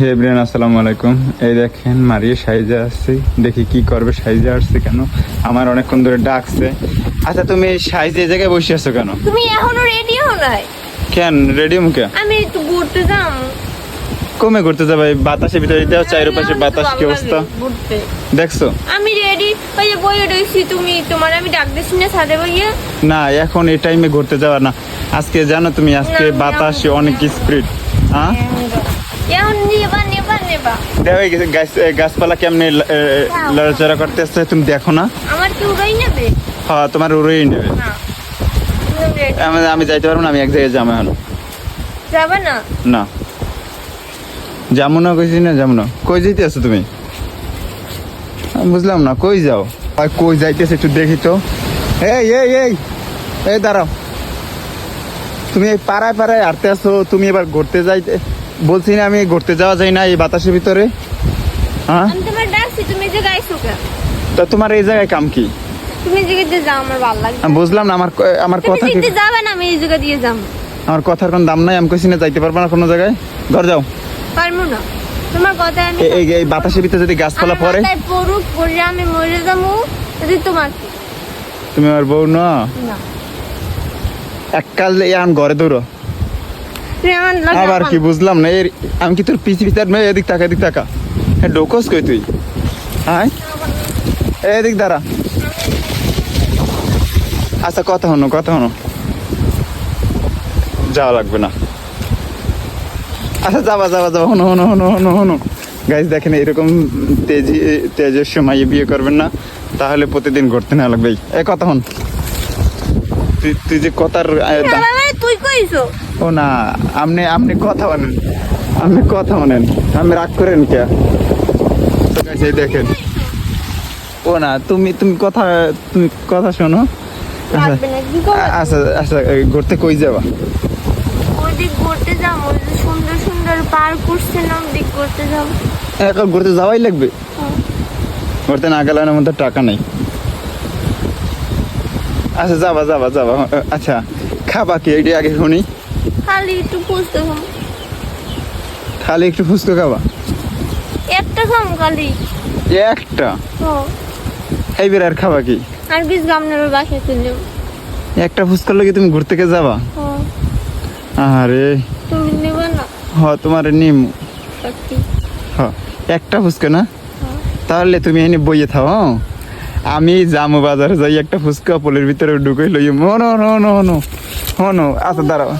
হে আসসালামু আলাইকুম। এই দেখেন মারিয়ে সাইজে আসছি। দেখি কি করবে সাইজে আসছে কেন? আমার অনেকক্ষণ ধরে ডাকছে। আচ্ছা তুমি সাইজে জায়গায় বসে আছো কেন? তুমি এখনও রেডি হও নাই? কেন? রেডি মুখে আমি একটু ঘুরতে যাম। কমে করতে যাবে বাতাসের ভিতরে দেওয়া চাইরো বাতাস কি অবস্থা? দেখছ? আমি রেডি ওই যে বইয়ে রয়েছি তুমি তোমার আমি ডাক দিছি না ছাদে বইয়ে। না এখন এই টাইমে ঘুরতে যাওয়া না। আজকে জানো তুমি আজকে বাতাসে অনেক স্পিড হ্যাঁ? গাছপালা কেমনে লড়াচড়া করতে আসছে তুমি দেখো না? আমার কি উড়াই নেবে? হ্যাঁ তোমার উড়েই নেবে? আমি যাইতে পারব না আমি এক জায়গায় যাব যাবে না? না। যাব না কইছি না যাব না। কই যাইতে আছো তুমি? বুঝলাম না কই যাও? আর কই যাইতেছে একটু দেখি তো। এই এই এই এই দাঁড়াও। তুমি এই পাড়ায় পাড়ায় হাঁটতে আসো তুমি এবার ঘুরতে যাইতে বলছি না আমি ঘুরতে যাওয়া যায় না এই বাতাসের ভিতরে। হ্যাঁ? আমি তোমার ডাকছি তুমি যে গাইছো তা তোমার এই জায়গায় কাম কি? তুমি যে দিয়ে যাও আমার ভালো লাগে আমি বুঝলাম না আমার আমার কথা কি? যেতে যাবে না আমি এই জায়গা দিয়ে যাম। আমার কথার কোনো দাম নাই আমি কইছি না যাইতে পারব না কোনো জায়গায়। ঘর যাও। পারব না। তোমার কথা আমি এই এই বাতাসের ভিতরে যদি গাছপালা পড়ে পড়ুক পড়ে আমি মরে যাব যদি তোমার তুমি আমার বউ না? না। এক কাল এখন ঘরে দৌড়ো তুমি আবার কি বুঝলাম না এর আমি কি তোর পিছি ভিতর নয় এদিক তাকা এদিক তাকা। হ্যাঁ ডোকস কই তুই? হ্যাঁ এদিক দাঁড়া। আচ্ছা কথা হনো কথা হনো। যাওয়া লাগবে না। আচ্ছা যাবা যাবা যাবা হনো হনো হনো হনো হনো। গাইজ দেখেন এরকম তেজি তেজের সময় বিয়ে করবেন না। তাহলে প্রতিদিন ঘুরতে না লাগবে। এ কথা হন। তুই তুই যে কথার তুই কইছো? ও না আপনি আপনি কথা বলেন। আপনি কথা বলেন। আপনি রাগ করেন কে? তো দেখেন। ও না তুমি তুমি কথা তুমি কথা শোনো। আচ্ছা আচ্ছা আচ্ছা ঘুরতে কই যাবা? ওদিক ঘুরতে যাম সুন্দর সুন্দর পার্ক করছে না ওদিক ঘুরতে যাম এখন ঘুরতে যাওয়াই লাগবে? হ্যাঁ। ঘুরতে না গেলে আমার মধ্যে টাকা নেই। আচ্ছা যাবা যাবা যাবা। আচ্ছা খাবা কি? এটি আগে শুনি। খালি একটু খুঁজতে খাম খালি একটু ফুচকা খাবা? একটা খাম খালি। একটা? ও এই বের আর খাবা কি? আর কিছু গামনার বাসায় চলে একটা ফুচকার লগে তুমি ঘুরতে কে যাবা? ও আরে তুমি নেবে না? হ তোমার নিম। সত্যি। হ একটা ফুচকা না? হ্যাঁ। তাহলে তুমি এনে বইয়ে থাও হ্যাঁ? আমি যামো বাজারে যাই একটা ফুচকা পোলের ভিতরে ঢুকে লই মনো নো নো নো হনো আচ্ছা দাঁড়াও।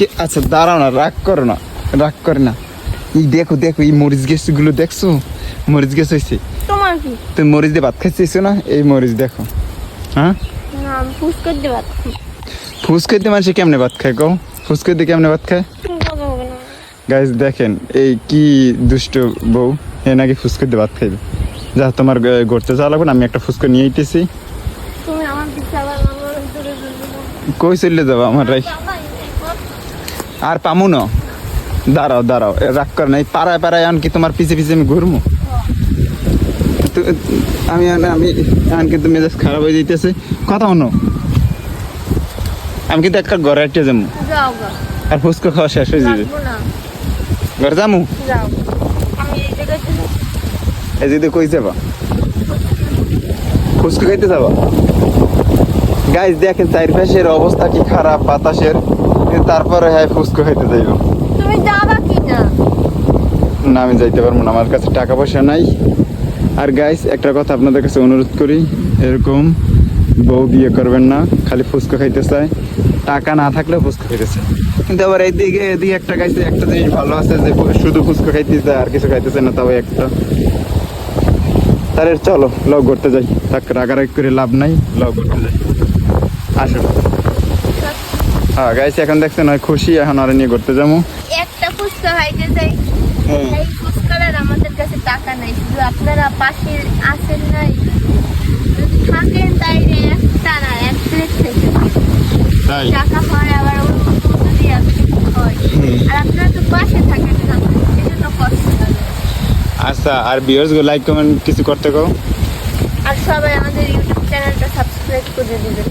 কে আচ্ছা দাঁড়াও না রাগ করো না রাগ করে না। এই দেখো দেখো এই মরিচ গ্যাসগুলো দেখছ? মরিচ গ্যাস হয়েছে তোমার কি? তুমি মরিচ দিয়ে ভাত খাইছিস না? এই মরিচ দেখো। হ্যাঁ? ফুসকার দিয়ে ভাত। দিয়ে মানুষ কেমনে ভাত খায় কও? ফুচকা দিয়ে কেমনে ভাত খায়? গাইজ দেখেন এই কি দুষ্ট বউ এ নাকি ফুচকা দিয়ে ভাত খাইবে। যা তোমার ঘুরতে যাওয়া লাগবে না, আমি একটা ফুচকা নিয়ে আইতেছি। কই চললে যাব আমার রাই? আর পামু না দাঁড়াও দাঁড়াও রাগ কর নাই পাড়ায় পাড়ায় আনকি তোমার পিছে পিছে আমি ঘুরবো আমি আমি আনকি তুমি মেজাজ খারাপ হয়ে যাইতেছে। কথা হনো আমি কিন্তু একটা ঘরে একটা যাব। আর ফুচকা খাওয়া শেষ হয়ে যাবে। ঘরে যাব? এই যদি কই যাবা। ফুচকা খাইতে যাবা? গাইজ দেখেন চারিপাশের অবস্থা কি খারাপ বাতাসের। কিন্তু তারপরে হ্যাঁ ফুচকা খাইতে যাইব। তুমি যাবা কি না না আমি যাইতে পারব না আমার কাছে টাকা পয়সা নাই। আর গাইস একটা কথা আপনাদের কাছে অনুরোধ করি এরকম বউ বিয়ে করবেন না খালি ফুচকা খাইতে চায়। টাকা না থাকলেও ফুচকা খাইতে চায়। কিন্তু আবার এইদিকে এদিকে একটা গাইছে একটা জিনিস ভালো আছে যে শুধু ফুচকা খাইতে চায় আর কিছু খাইতে চায় না তবে একটা। তাহলে চলো লগ করতে যাই। থাক রাগারাগ করে লাভ নাই লগ করতে যাই। আসো। হ্যাঁ গাইছে এখন দেখছেন হয় খুশি এখন আর নিয়ে ঘুরতে যাব। একটা ফুচকা খাইতে যাই। এই ফুচকার আমাদের কাছে টাকা নাই শুধু আপনারা পাশে আসেন নাই যদি থাকেন তাইলে একটা না এক প্লেট থেকে টাকা হয় আবার যদি হয়। আর আপনারা তো পাশে থাকেন না সেজন্য কষ্ট আচ্ছা আর ভিউয়ার্স গো লাইক কমেন্ট কিছু করতে কও? আর সবাই আমাদের ইউটিউব চ্যানেলটা সাবস্ক্রাইব করে দিবেন।